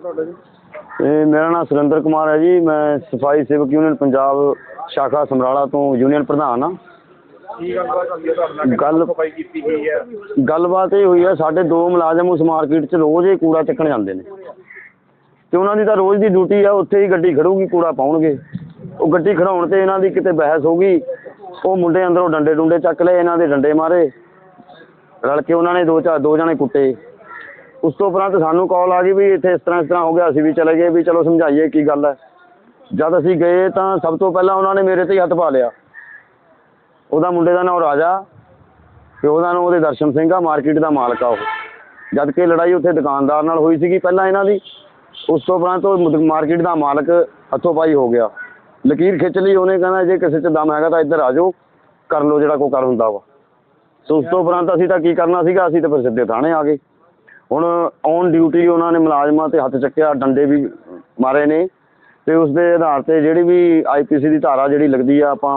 ਤੁਹਾਡਾ ਜੀ? ਇਹ ਮੇਰਾ ਨਾਮ ਸੁਰਿੰਦਰ ਕੁਮਾਰ ਹੈ ਜੀ। ਮੈਂ ਸਫ਼ਾਈ ਸੇਵਕ ਯੂਨੀਅਨ ਪੰਜਾਬ ਸ਼ਾਖਾ ਸਮਰਾਲਾ ਤੋਂ ਯੂਨੀਅਨ ਪ੍ਰਧਾਨ ਹਾਂ। ਕੀ ਗੱਲਬਾਤ ਹੋਈ ਹੈ ਤੁਹਾਡੇ ਨਾਲ? ਗੱਲ- ਸਫ਼ਾਈ ਕੀਤੀ ਗਈ ਹੈ? ਗੱਲਬਾਤ ਇਹ ਹੋਈ ਹੈ ਸਾਡੇ ਦੋ ਮੁਲਾਜ਼ਮ ਉਸ ਮਾਰਕੀਟ 'ਚ ਰੋਜ਼ ਹੀ ਕੂੜਾ ਚੱਕਣ ਜਾਂਦੇ ਨੇ। ਤੇ ਉਹਨਾਂ ਦੀ ਤਾਂ ਰੋਜ਼ ਦੀ ਡਿਊਟੀ ਆ ਉੱਥੇ ਹੀ ਗੱਡੀ ਖੜੂਗੀ ਕੂੜਾ ਪਾਉਣਗੇ। ਉਹ ਗੱਡੀ ਖੜਾਉਣ ਤੇ ਇਹਨਾਂ ਦੀ ਕਿਤੇ ਬਹਿਸ ਹੋ ਗਈ। ਉਹ ਮੁੰਡੇ ਅੰਦਰੋਂ ਡੰਡੇ ਡੁੰਡੇ ਚੱਕ ਲਏ ਇਹਨਾਂ ਦੇ ਡੰਡੇ ਮਾਰੇ। ਰਲ ਕੇ ਉਹਨਾਂ ਨੇ ਦੋ ਚਾਰ ਦੋ ਜਣੇ ਕੁੱਟੇ। ਉਸ ਤੋਂ ਉਪਰੰਤ ਸਾਨੂੰ ਕਾਲ ਆ ਗਈ ਵੀ ਇੱਥੇ ਇਸ ਤਰ੍ਹਾਂ ਇਸ ਤਰ੍ਹਾਂ ਹੋ ਗਿਆ, ਅਸੀਂ ਵੀ ਚਲੇ ਗਏ, ਵੀ ਚਲੋ ਸਮਝਾਈਏ ਕੀ ਗੱਲ ਹੈ। ਜਦ ਅਸੀਂ ਗਏ ਤਾਂ ਸਭ ਤੋਂ ਪਹਿਲਾਂ ਉਹਨਾਂ ਨੇ ਮੇਰੇ ਤੇ ਹੀ ਹੱਥ ਪਾ ਲਿਆ। ਉਹਦਾ ਮੁੰਡੇ ਦਾ ਨਾਮ ਰਾਜਾ ਤੇ ਉਹਦਾ ਨਾਮ ਉਹਦੇ ਦਰਸ਼ਨ ਸਿੰਘ ਆ ਮਾਰਕੀਟ ਦਾ ਮਾਲਕ ਆ ਉਹ। ਜਦ ਕਿ ਲੜਾਈ ਉੱਥੇ ਦੁਕਾਨਦਾਰ ਨਾਲ ਹੋਈ ਸੀਗੀ ਪਹਿਲਾਂ ਇਹਨਾਂ ਦੀ। ਉਸ ਤੋਂ ਉਪਰੰਤ ਉਹ ਮਾਰਕੀਟ ਦਾ ਮਾਲਕ ਹੱਥੋਂ ਪਾਈ ਹੋ ਗਿਆ। ਲਕੀਰ ਖਿੱਚ ਲਈ, ਉਹਨੇ ਕਹਿੰਦਾ ਜੇ ਕਿਸੇ 'ਚ ਦਮ ਹੈਗਾ ਤਾਂ ਇੱਧਰ ਆ ਜਾਓ, ਕਰ ਲਓ ਜਿਹੜਾ ਕੋ ਕਰ ਹੁੰਦਾ ਵਾ। ਸੋ ਉਸ ਤੋਂ ਉਪਰੰਤ ਅਸੀਂ ਤਾਂ ਕੀ ਕਰਨਾ ਸੀਗਾ, ਅਸੀਂ ਤਾਂ ਫਿਰ ਸਿੱਧੇ ਥਾਣੇ ਆ ਗਏ। ਹੁਣ ਔਨ ਡਿਊਟੀ ਉਹਨਾਂ ਨੇ ਮੁਲਾਜ਼ਮਾਂ ਤੇ ਹੱਥ ਚੱਕਿਆ ਡੰਡੇ ਵੀ ਮਾਰੇ ਨੇ ਤੇ ਉਸ ਦੇ ਆਧਾਰ ਤੇ ਜਿਹੜੀ ਵੀ ਆਈਪੀਸੀ ਦੀ ਧਾਰਾ ਜਿਹੜੀ ਲੱਗਦੀ ਆ ਆਪਾਂ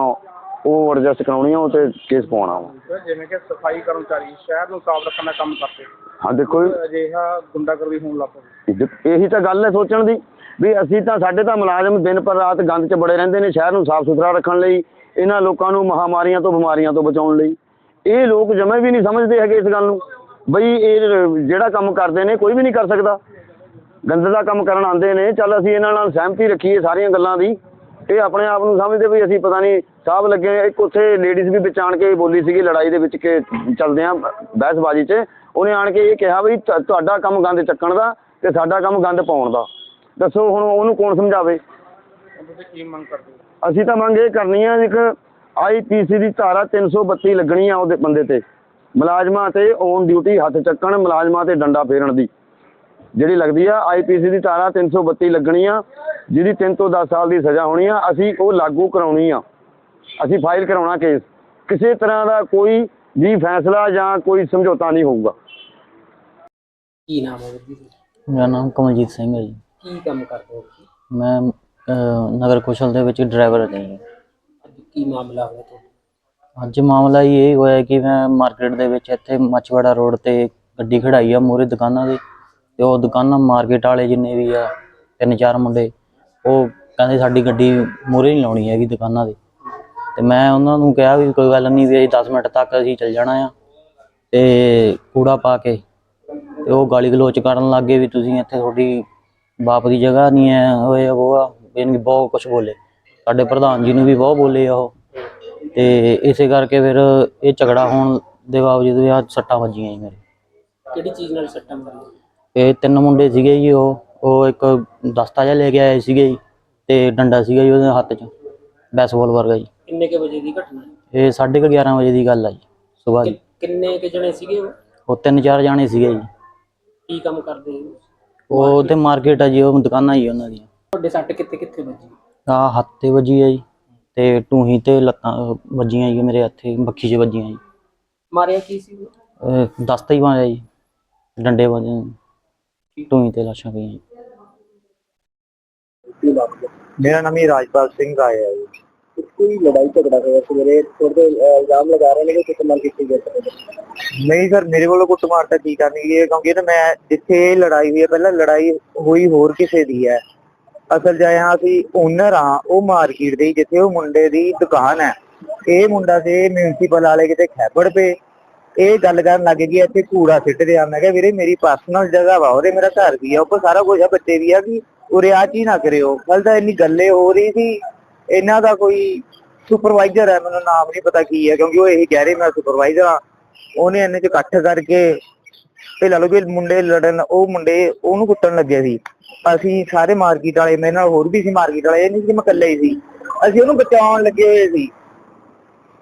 ਉਹ ਐਡਜਸਟ ਕਰਾਉਣੀ ਆ ਉਹ ਤੇ ਕੇਸ ਪਾਉਣਾ ਵਾ। ਜਿਵੇਂ ਕਿ ਸਫ਼ਾਈ ਕਰਮਚਾਰੀ ਸ਼ਹਿਰ ਨੂੰ ਸਾਫ਼ ਰੱਖਣ ਦਾ ਕੰਮ ਕਰਦੇ। ਹਾਂ ਦੇਖੋ ਜੀ, ਅਜਿਹਾ ਗੁੰਡਾਗਰਦੀ ਹੋਣ ਲੱਗ ਪਈ ਇਹੀ ਤਾਂ ਗੱਲ ਹੈ ਸੋਚਣ ਦੀ ਵੀ ਅਸੀਂ ਤਾਂ ਸਾਡੇ ਤਾਂ ਮੁਲਾਜ਼ਮ ਦਿਨ ਪਰ ਰਾਤ ਗੰਦ 'ਚ ਬੜੇ ਰਹਿੰਦੇ ਨੇ ਸ਼ਹਿਰ ਨੂੰ ਸਾਫ਼ ਸੁਥਰਾ ਰੱਖਣ ਲਈ ਇਹਨਾਂ ਲੋਕਾਂ ਨੂੰ ਮਹਾਮਾਰੀਆਂ ਤੋਂ ਬਿਮਾਰੀਆਂ ਤੋਂ ਬਚਾਉਣ ਲਈ। ਇਹ ਲੋਕ ਜਮੇ ਵੀ ਨਹੀਂ ਸਮਝਦੇ ਹੈਗੇ ਇਸ ਗੱਲ ਨੂੰ। ਬਈ ਇਹ ਜਿਹੜਾ ਕੰਮ ਕਰਦੇ ਨੇ ਕੋਈ ਵੀ ਨਹੀਂ ਕਰ ਸਕਦਾ। ਗੰਦ ਦਾ ਕੰਮ ਕਰਨ ਆਉਂਦੇ ਨੇ, ਚੱਲ ਅਸੀਂ ਇਹਨਾਂ ਨਾਲ ਸਹਿਮਤੀ ਰੱਖੀਏ ਸਾਰੀਆਂ ਗੱਲਾਂ ਦੀ। ਇਹ ਆਪਣੇ ਆਪ ਨੂੰ ਸਮਝਦੇ ਵੀ ਅਸੀਂ ਪਤਾ ਨਹੀਂ ਸਾਹਬ ਲੱਗੇ ਇੱਕ ਉੱਥੇ ਲੇਡੀਜ਼ ਵੀ ਵਿੱਚ ਆਣ ਕੇ ਬੋਲੀ ਸੀਗੀ ਲੜਾਈ ਦੇ ਵਿੱਚ ਕਿ ਚੱਲਦੇ ਆ ਬਹਿਸਬਾਜ਼ੀ 'ਚ। ਉਹਨੇ ਆਣ ਕੇ ਇਹ ਕਿਹਾ ਵੀ ਤੁਹਾਡਾ ਕੰਮ ਗੰਦ ਚੱਕਣ ਦਾ ਤੇ ਸਾਡਾ ਕੰਮ ਗੰਦ ਪਾਉਣ ਦਾ। ਦੱਸੋ ਹੁਣ ਉਹਨੂੰ ਕੌਣ ਸਮਝਾਵੇ? ਅਸੀਂ ਤਾਂ ਮੰਗ ਇਹ ਕਰਨੀ ਆ, ਇੱਕ ਆਈਪੀਸੀ ਦੀ ਧਾਰਾ 332 ਲੱਗਣੀ ਆ ਉਹਦੇ ਬੰਦੇ ਤੇ। ਮੁਲਾਜ਼ਮਾਂ ਤੇ ਔਨ ਡਿਊਟੀ ਹੱਥ ਚੱਕਣ ਮੁਲਾਜ਼ਮਾਂ ਤੇ ਡੰਡਾ ਫੇਰਣ ਦੀ। ਜਿਹੜੀ ਲੱਗਦੀ ਆ ਆਈਪੀਸੀ ਦੀ ਧਾਰਾ 332 ਲੱਗਣੀ ਆ ਜਿਹਦੀ 3 ਤੋਂ 10 ਸਾਲ ਦੀ ਸਜ਼ਾ ਹੋਣੀ ਆ ਅਸੀਂ ਉਹ ਲਾਗੂ ਕਰਾਉਣੀ ਆ। ਅਸੀਂ ਫਾਈਲ ਕਰਾਉਣਾ ਕੇਸ ਕਿਸੇ ਤਰ੍ਹਾਂ ਦਾ ਕੋਈ ਵੀ ਫੈਸਲਾ ਜਾਂ ਕੋਈ ਸਮਝੌਤਾ ਨਹੀਂ ਹੋਊਗਾ। ਕੀ ਨਾਮ ਹੈ ਜੀ ਮੇਰਾ ਨਾਮ ਕਮਲਜੀਤ ਸਿੰਘ ਹੈ ਜੀ। ਕੀ ਕੰਮ ਕਰਦੇ ਹੋ? ਮੈਂ ਅਹ, ਨਗਰ ਕੌਸ਼ਲ ਦੇ ਵਿੱਚ ਡਰਾਈਵਰ ਹਾਂ ਜੀ। ਅੱਜ ਕੀ ਮਾਮਲਾ ਹੋਇਆ ਤੁਹਾਡਾ? ਅੱਜ ਮਾਮਲਾ ਹੀ ਇਹ ਹੋਇਆ ਕਿ ਮੈਂ ਮਾਰਕੀਟ ਦੇ ਵਿੱਚ ਇੱਥੇ ਮੱਛਵਾੜਾ ਰੋਡ ਤੇ ਗੱਡੀ ਖੜਾਈ ਆ ਮੂਹਰੇ ਦੁਕਾਨਾਂ ਦੇ ਤੇ ਉਹ ਦੁਕਾਨਾਂ ਮਾਰਕੀਟ ਵਾਲੇ ਜਿੰਨੇ ਵੀ ਆ, ਤਿੰਨ ਚਾਰ ਮੁੰਡੇ, ਉਹ ਕਹਿੰਦੇ ਸਾਡੀ ਗੱਡੀ ਮੂਹਰੇ ਨਹੀਂ ਲਾਉਣੀ ਹੈਗੀ ਦੁਕਾਨਾਂ ਦੇ। ਤੇ ਮੈਂ ਉਹਨਾਂ ਨੂੰ ਕਿਹਾ ਵੀ ਕੋਈ ਗੱਲ ਨਹੀਂ ਵੀ ਅਸੀਂ 10 ਮਿੰਟ ਤੱਕ ਅਸੀਂ ਚੱਲ ਜਾਣਾ ਆ ਤੇ ਕੂੜਾ ਪਾ ਕੇ ਤੇ ਉਹ ਗਾਲੀ ਗਲੋਚ ਕਰਨ ਲੱਗੇ ਵੀ ਤੁਸੀਂ ਇੱਥੇ ਤੁਹਾਡੀ ਬਾਪ ਦੀ ਜਗ੍ਹਾ ਨਹੀਂ ਹੈ ਹੋਏ ਉਹ ਆ, ਯਾਨੀ ਬਹੁਤ ਕੁਝ ਬੋਲੇ। ਸਾਡੇ ਪ੍ਰਧਾਨ ਜੀ ਨੂੰ ਵੀ ਬਹੁਤ ਬੋਲੇ ਆ ਉਹ। ਤੇ ਇਸੇ ਕਰਕੇ ਫਿਰ ਇਹ ਝਗੜਾ ਹੋਣ ਦੇ ਬਾਵਜੂਦ ਵੀ ਆ ਸੱਟਾਂ ਵੱਜੀਆਂ ਜੀ ਮੇਰੇ। ਕਿਹੜੀ ਚੀਜ਼ ਨਾਲ ਸੱਟਾਂ ਮਾਰੀਆਂ ਇਹ ਤਿੰਨ ਮੁੰਡੇ ਸੀਗੇ ਜੀ ਉਹ। ਉਹ ਇੱਕ ਦਸਤਾ ਜਿਹਾ ਲੈ ਕੇ ਆਏ ਸੀਗੇ ਜੀ ਤੇ ਡੰਡਾ ਸੀਗਾ ਜੀ ਉਹਦੇ ਹੱਥ 'ਚ। ਬੈਸਬਾਲ ਵਰਗਾ ਜੀ। ਕਿੰਨੇ ਕੇ ਵਜੇ ਦੀ ਘਟਨਾ ਹੈ? ਇਹ 11:30 ਵਜੇ ਦੀ ਗੱਲ ਆ ਜੀ ਸਵੇਰ ਦੀ ਕਿੰਨੇ ਕੇ ਜਣੇ ਸੀਗੇ ਉਹ? ਉਹ ਤਿੰਨ ਚਾਰ ਜਾਣੇ ਸੀਗੇ ਜੀ। ਕੀ ਕੰਮ ਕਰਦੇ ਹੋ? ਉਹ? ਤੇ ਮਾਰਕੀਟ ਆ ਜੀ ਉਹ ਦੁਕਾਨਾਂ ਹੀ ਉਹਨਾਂ ਦੀਆਂ। ਤੁਹਾਡੇ ਸੱਟ ਕਿੱਥੇ ਕਿੱਥੇ ਵੱਜੀ? ਆ ਹੱਥ ਤੇ ਵੱਜੀ ਆ ਜੀ। ਤੇ ਟੂਹੀ ਤੇ ਲੱਤਾਂ ਵੱਜੀਆਂ ਜੀ ਮੇਰੇ ਹੱਥੇ ਬੱਖੀ 'ਚ ਵੱਜੀਆਂ ਜੀ। ਮਾਰਿਆ ਕੀ ਸੀ? ਅਹ, ਦਸਤਾ ਹੀ ਮਾਰਿਆ ਜੀ ਡੰਡੇ ਵੱਜੇ ਟੂਹੀ ਤੇ ਲਾਸ਼ਾਂ ਪਈਆਂ ਜੀ। ਮੇਰਾ ਨਾਮ ਹੀ ਰਾਜਪਾਲ ਸਿੰਘ ਰਾਏ ਹੈ ਜੀ। ਕੋਈ ਲੜਾਈ ਝਗੜਾ ਹੋਇਆ ਸਵੇਰੇ? ਥੋੜੇ ਇਲਜ਼ਾਮ ਲਗਾ ਰਹੇ ਨੇ ਕਿ ਕੁੱਟਮਾਰ ਕੀਤੀ ਗਈ? ਨਹੀਂ ਸਰ ਮੇਰੇ ਵੱਲੋਂ ਕੁੱਟਮਾਰ ਤਾਂ ਕੀ ਕਰਨੀ ਹੈ ਕਿਉਂਕਿ ਇਹ ਤਾਂ ਮੈਂ ਜਿੱਥੇ ਇਹ ਲੜਾਈ ਹੋਈ ਹੈ ਪਹਿਲਾਂ ਲੜਾਈ ਹੋਈ ਹੋਰ ਕਿਸੇ ਦੀ ਹੈ। ਅਸਲ ਜਾਇਆ ਅਸੀਂ ਓਨਰ ਆ ਉਹ ਮਾਰਕੀਟ ਦੇ, ਜਿੱਥੇ ਉਹ ਮੁੰਡੇ ਦੀ ਦੁਕਾਨ ਹੈ। ਇਹ ਮੁੰਡਾ ਸੀ ਮਿਊਨਿਸਪਲ ਵਾਲੇ ਕਿਤੇ ਖੈਬੜ ਪਏ। ਇਹ ਗੱਲ ਕਰਨ ਲੱਗ ਗਈ, ਇੱਥੇ ਕੂੜਾ ਸਿੱਟ ਰਿਹਾ। ਮੈਂ ਕਿਹਾ, ਵੀਰੇ, ਮੇਰੀ ਪਰਸਨਲ ਜਗ੍ਹਾ ਵਾ, ਉਹਦੇ ਮੇਰਾ ਘਰ ਵੀ ਆ, ਉੱਪਰ ਸਾਰਾ ਕੁਝ ਆ, ਬੱਚੇ ਵੀ ਆ ਕਿ ਉਰੇ ਆ ਚੀਜ਼ ਨਾ ਕਰਿਓ। ਕੱਲ ਤਾਂ ਇੰਨੀ ਗੱਲੇ ਹੋ ਰਹੀ ਸੀ, ਇਹਨਾਂ ਦਾ ਕੋਈ ਸੁਪਰਵਾਈਜ਼ਰ ਹੈ, ਮੈਨੂੰ ਨਾਮ ਨਹੀਂ ਪਤਾ ਕੀ ਹੈ, ਕਿਉਂਕਿ ਉਹ ਇਹੀ ਕਹਿ ਰਹੇ, ਮੈਂ ਸੁਪਰਵਾਈਜ਼ਰ ਆ ਉਹਨੇ ਇਹਨੇ ਚ ਇਕੱਠ ਕਰਕੇ ਤੇ ਲਾ ਲਓ ਵੀ ਮੁੰਡੇ ਲੜਨ, ਉਹ ਮੁੰਡੇ ਉਹਨੂੰ ਕੁੱਟਣ ਲੱਗਿਆ ਸੀ। ਅਸੀਂ ਸਾਰੇ ਮਾਰਕੀਟ ਵਾਲੇ, ਮੇਰੇ ਨਾਲ ਹੋਰ ਵੀ ਸੀ ਮਾਰਕੀਟ ਵਾਲੇ, ਇਹ ਨਹੀਂ ਸੀ ਮੈਂ ਇਕੱਲੇ ਹੀ ਸੀ। ਅਸੀਂ ਉਹਨੂੰ ਬਚਾਉਣ ਲੱਗੇ ਹੋਏ ਸੀ।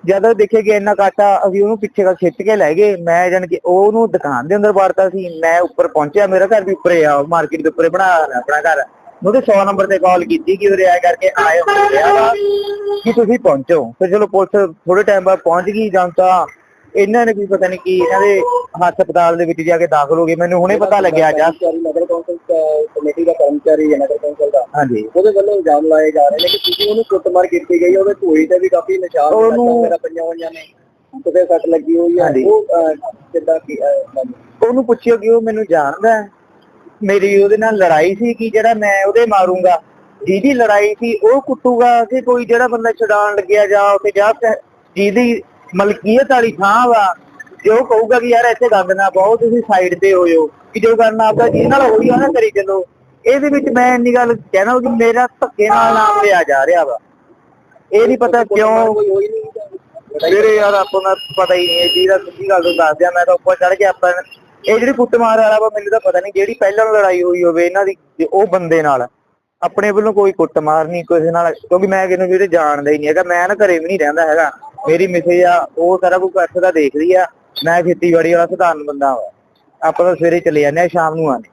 ਜਦੋਂ ਦੇਖਿਆ ਕਿ ਇੰਨਾ ਕਾਟਾ ਅਸੀਂ ਉਹਨੂੰ ਪਿੱਛੇ ਦਾ ਖਿੱਚ ਕੇ ਲੈ ਗਏ। ਮੈਂ ਜਾਣ ਕਿ ਉਹਨੂੰ ਦੁਕਾਨ ਦੇ ਅੰਦਰ ਵਾੜਤਾ ਸੀ। ਮੈਂ ਉੱਪਰ ਪਹੁੰਚਿਆ, ਮੇਰਾ ਘਰ ਵੀ ਉੱਪਰੇ ਆ, ਮਾਰਕੀਟ ਦੇ ਉੱਪਰੇ ਬਣਾ ਆਪਣਾ ਘਰ। ਉਹਦੇ 100 ਨੰਬਰ ਤੇ ਕਾਲ ਕੀਤੀ ਕਿ ਉਰੇ ਆ ਕਰਕੇ ਆਏ ਹੁੰਦੇ ਆ ਕਿ ਤੁਸੀਂ ਪਹੁੰਚੋ। ਫਿਰ ਚਲੋ ਪੁਲਿਸ ਥੋੜੇ ਟਾਈਮ ਬਾਅਦ ਪਹੁੰਚ ਗਈ, ਜਾਂ ਤਾਂ ਇਹਨਾਂ ਨੇ ਵੀ ਪਤਾ ਨਹੀਂ ਕੀ ਇਹਨਾਂ ਦੇ ਹਸਪਤਾਲ ਦੇ ਵਿੱਚ ਜਾ ਕੇ ਦਾਖਲ ਹੋ ਗਏ। ਮੈਨੂੰ ਹੁਣੇ ਪਤਾ ਲੱਗਿਆ ਜਸ ਨਗਰ ਕੌਂਸਲ ਕਮੇਟੀ ਦਾ ਕਰਮਚਾਰੀ ਹੈ ਨਗਰ ਕੌਂਸਲ ਦਾ। ਹਾਂਜੀ। ਉਹਦੇ ਵੱਲੋਂ ਇਲਜ਼ਾਮ ਲਾਏ ਜਾ ਰਹੇ ਨੇ ਕਿ ਤੁਸੀਂ ਉਹਨੂੰ ਕੁੱਟਮਾਰ ਕੀਤੀ ਗਈ ਉਹਦੇ ਧੂਈ ਤੇ ਵੀ ਕਾਫੀ ਨਿਸ਼ਾਨ ਮੇਰਾ ਪਈਆਂ ਹੋਈਆਂ ਨੇ। ਕਿਤੇ ਸੱਟ ਲੱਗੀ ਹੋਈ ਹੈ। ਉਹ ਅਹ, ਕਿੱਦਾਂ ਕੀ ਅਹ, ਉਹਨੂੰ ਪੁੱਛਿਓ ਕਿ ਉਹ ਮੈਨੂੰ ਜਾਣਦਾ ਹੈ। ਮੇਰੀ ਉਹਦੇ ਨਾਲ ਲੜਾਈ ਸੀ ਕਿ ਜਿਹੜਾ ਮੈਂ ਉਹਦੇ ਮਾਰੂੰਗਾ। ਜਿਹਦੀ ਲੜਾਈ ਸੀ ਉਹ ਕੁੱਟੂਗਾ ਕਿ ਕੋਈ ਜਿਹੜਾ ਬੰਦਾ ਛਡਾਉਣ ਲੱਗਿਆ ਜਾਂ ਉੱਥੇ ਜਾ ਜਿਹਦੀ ਮਲਕੀਅਤ ਵਾਲੀ ਥਾਂ ਵਾ ਜੋ ਕਹੂਗਾ ਕਿ ਯਾਰ ਇੱਥੇ ਗੰਦ ਨਾ ਪਾਓ, ਤੁਸੀਂ ਸਾਈਡ ਤੇ ਹੋਇਓ ਕਿ ਜੋ ਕਰਨਾ ਆਪਦਾ ਜਿਹਦੇ ਨਾਲ ਹੋਈ ਆ ਨਾ ਕਰੀ ਚੱਲੋ। ਇਹਦੇ ਵਿੱਚ ਮੈਂ ਇੰਨੀ ਗੱਲ ਕਹਿਣਾ ਕਿ ਮੇਰਾ ਧੱਕੇ ਨਾਲ ਨਾਮ ਲਿਆ ਜਾ ਰਿਹਾ ਵਾ। ਇਹ ਨਹੀਂ ਪਤਾ ਕਿਉਂ। ਵੀਰੇ ਯਾਰ ਆਪਾਂ ਨੂੰ ਪਤਾ ਹੀ ਨਹੀਂ ਇਹ ਚੀਜ਼ ਦਾ ਸਿੱਧੀ ਗੱਲ ਤੋਂ ਦੱਸ ਦਿਆਂ, ਮੈਂ ਤਾਂ ਉੱਪਰ ਚੜ ਕੇ ਆਪਾਂ ਇਹ ਜਿਹੜੀ ਕੁੱਟਮਾਰ ਵਾਲਾ ਵਾ, ਮੈਨੂੰ ਤਾਂ ਪਤਾ ਨਹੀਂ ਜਿਹੜੀ ਪਹਿਲਾਂ ਲੜਾਈ ਹੋਈ ਹੋਵੇ ਇਹਨਾਂ ਦੀ ਉਹ ਬੰਦੇ ਨਾਲ। ਆਪਣੇ ਵੱਲੋਂ ਕੋਈ ਕੁੱਟਮਾਰ ਨਹੀਂ, ਕਿਸੇ ਨਾਲ, ਕਿਉਂਕਿ ਮੈਂ ਕਿਹਨੂੰ ਜਿਹੜੇ ਜਾਣਦਾ ਹੀ ਨਹੀਂ ਹੈਗਾ, ਮੈਂ ਨਾ ਘਰੇ ਵੀ ਨਹੀਂ ਰਹਿੰਦਾ ਹੈਗਾ। ਮੇਰੀ ਮਿਸੇ ਆ, ਉਹ ਸਾਰਾ ਕੁਝ ਇੱਥੇ ਦਾ ਦੇਖਦੀ ਆ। ਮੈਂ ਖੇਤੀਬਾੜੀ ਵਾਲਾ ਸਧਾਰਨ ਬੰਦਾ ਵਾ। ਆਪਾਂ ਤਾਂ ਸਵੇਰੇ ਚਲੇ ਜਾਂਦੇ ਆ, ਸ਼ਾਮ ਨੂੰ ਆਉਂਦੇ।